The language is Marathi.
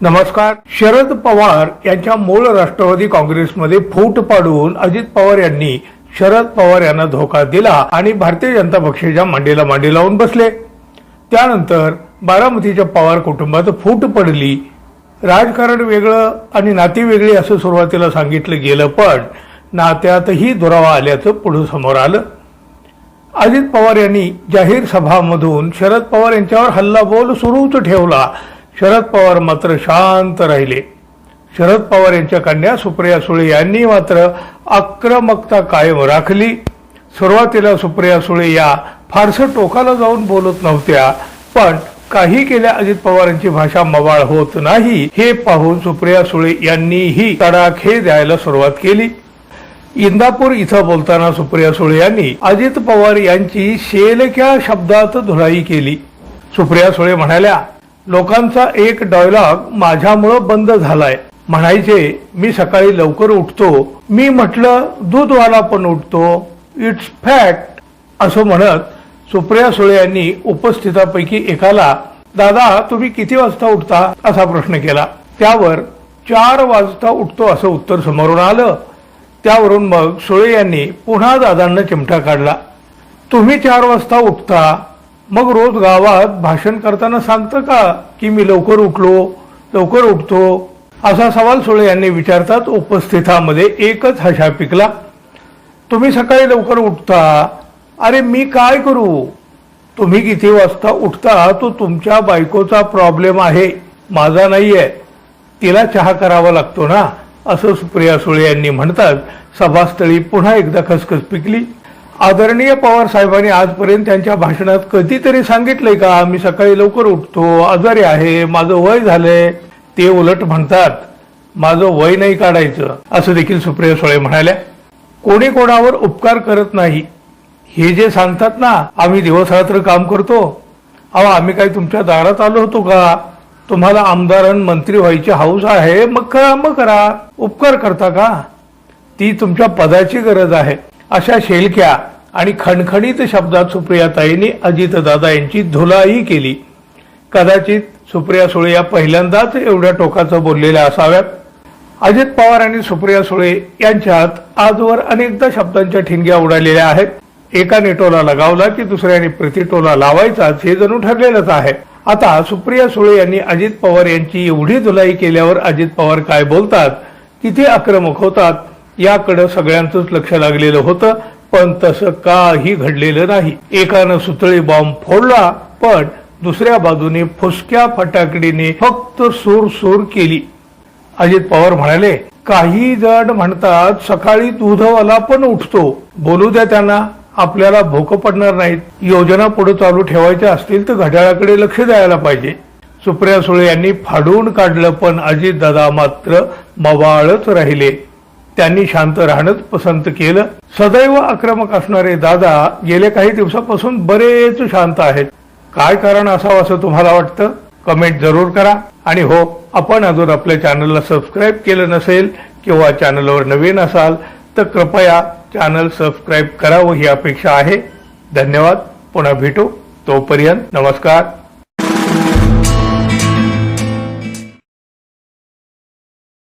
नमस्कार. शरद पवार यांच्या मूळ राष्ट्रवादी काँग्रेसमध्ये फूट पाडून अजित पवार यांनी शरद पवार यांना धोका दिला आणि भारतीय जनता पक्षाच्या मांडीला मांडी लावून बसले. त्यानंतर बारामतीच्या पवार कुटुंबात फूट पडली. राजकारण वेगळं आणि नाती वेगळी असं सुरुवातीला सांगितलं गेलं पण नात्यातही दुरावा आल्याचं पुढे समोर आलं. अजित पवार यांनी जाहीर सभामधून शरद पवार यांच्यावर हल्लाबोल सुरूच ठेवला. शरद पवार मात्र शांत राहिले. शरद पवार यांच्या कन्या सुप्रिया सुळे यांनी मात्र आक्रमकता कायम राखली. सुरुवातीला सुप्रिया सुळे या फारसं टोकाला जाऊन बोलत नव्हत्या पण काही केल्या अजित पवारांची भाषा मवाळ होत नाही हे पाहून सुप्रिया सुळे यांनीही तडाखे द्यायला सुरुवात केली. इंदापूर इथं बोलताना सुप्रिया सुळे यांनी अजित पवार यांची शेलक्या शब्दात धुलाई केली. सुप्रिया सुळे म्हणाल्या लोकांचा एक डायलॉग माझ्यामुळं बंद झालाय. म्हणायचे मी सकाळी लवकर उठतो. मी म्हटलं दूधवाला पण उठतो. इट्स फॅक्ट असं म्हणत सुप्रिया सुळे यांनी उपस्थितापैकी एकाला दादा तुम्ही किती वाजता उठता? असा प्रश्न केला. त्यावर चार वाजता उठतो असं उत्तर समोरून आलं. त्यावरून मग सुळे यांनी पुन्हा दादांना चिमटा काढला. तुम्ही चार वाजता उठता? मग रोज गावात भाषण करताना सांगतं का की मी लवकर उठलो लवकर उठतो? असा सवाल सुळे यांनी विचारतात उपस्थितामध्ये. एकच हशा पिकला तुम्ही सकाळी लवकर उठता? अरे मी काय करू? तुम्ही किती वाजता उठता? तो तुमच्या बायकोचा प्रॉब्लेम आहे माझा नाहीये. तिला चहा करावा लागतो ना? असं सुप्रिया सुळे यांनी म्हणतात. सभास्थळी पुन्हा एकदा खसखस पिकली. आदरणीय पवार साहेबांनी आजपर्यंत त्यांच्या भाषणात कधीतरी सांगितलंय का मी सकाळी लवकर उठतो आजारी आहे माझं वय झालंय. ते उलट म्हणतात माझं वय नाही काढायचं. असं देखील सुप्रिया सुळे म्हणाल्या. कोणी कोणावर उपकार करत नाही. हे जे सांगतात ना आम्ही दिवस रात्र काम करतो. अहो आम्ही काही तुमच्या दारात आलो होतो का? तुम्हाला आमदार आणि मंत्री व्हायची हाऊस आहे मग करा मग करा. उपकार करता का? ती तुमच्या पदाची गरज आहे. अशा शेलक्या आणि खणखणीत शब्दात सुप्रियाताईंनी अजितदादा यांची धुलाई केली. कदाचित सुप्रिया सुळे या पहिल्यांदाच एवढ्या टोकाचं बोललेल्या असाव्यात. अजित पवार आणि सुप्रिया सुळे यांच्यात आजवर अनेकदा शब्दांच्या ठिणग्या उडालेल्या आहेत. एकाने टोला लगावला की दुसऱ्याने प्रतिटोला लावायचाच हे जणू ठरलेलंच आहे. आता सुप्रिया सुळे यांनी अजित पवार यांची एवढी धुलाई केल्यावर अजित पवार काय बोलतात? किती आक्रमक होतात. याकडे सगळ्यांचंच लक्ष लागलेलं होतं पण तसं काही घडलेलं नाही. एकानं सुतळी बॉम्ब फोडला पण दुसऱ्या बाजूने फुसक्या फटाकडीने फक्त सूर सूर केली. अजित पवार म्हणाले काही जण म्हणतात सकाळी दूधवाला पण उठतो. बोलू द्या त्यांना आपल्याला भोक पडणार नाहीत. योजना पुढे चालू ठेवायच्या असतील तर घड्याळाकडे लक्ष द्यायला पाहिजे. सुप्रिया सुळे यांनी फाडून काढलं पण अजित दादा मात्र मवाळच राहिले. त्यांनी शांत राहणंच पसंत केलं. सदैव आक्रमक असणारे दादा गेल्या काही दिवसापासून बरेच शांत आहेत. काय कारण असावं असं तुम्हाला वाटतं? कमेंट जरूर करा. आणि हो आपण अजून आपल्या चॅनलला सबस्क्राईब केलं नसेल किंवा चॅनलवर नवीन असाल तर कृपया चॅनल सबस्क्राईब करावं ही अपेक्षा आहे. धन्यवाद. पुन्हा भेटू. तोपर्यंत नमस्कार.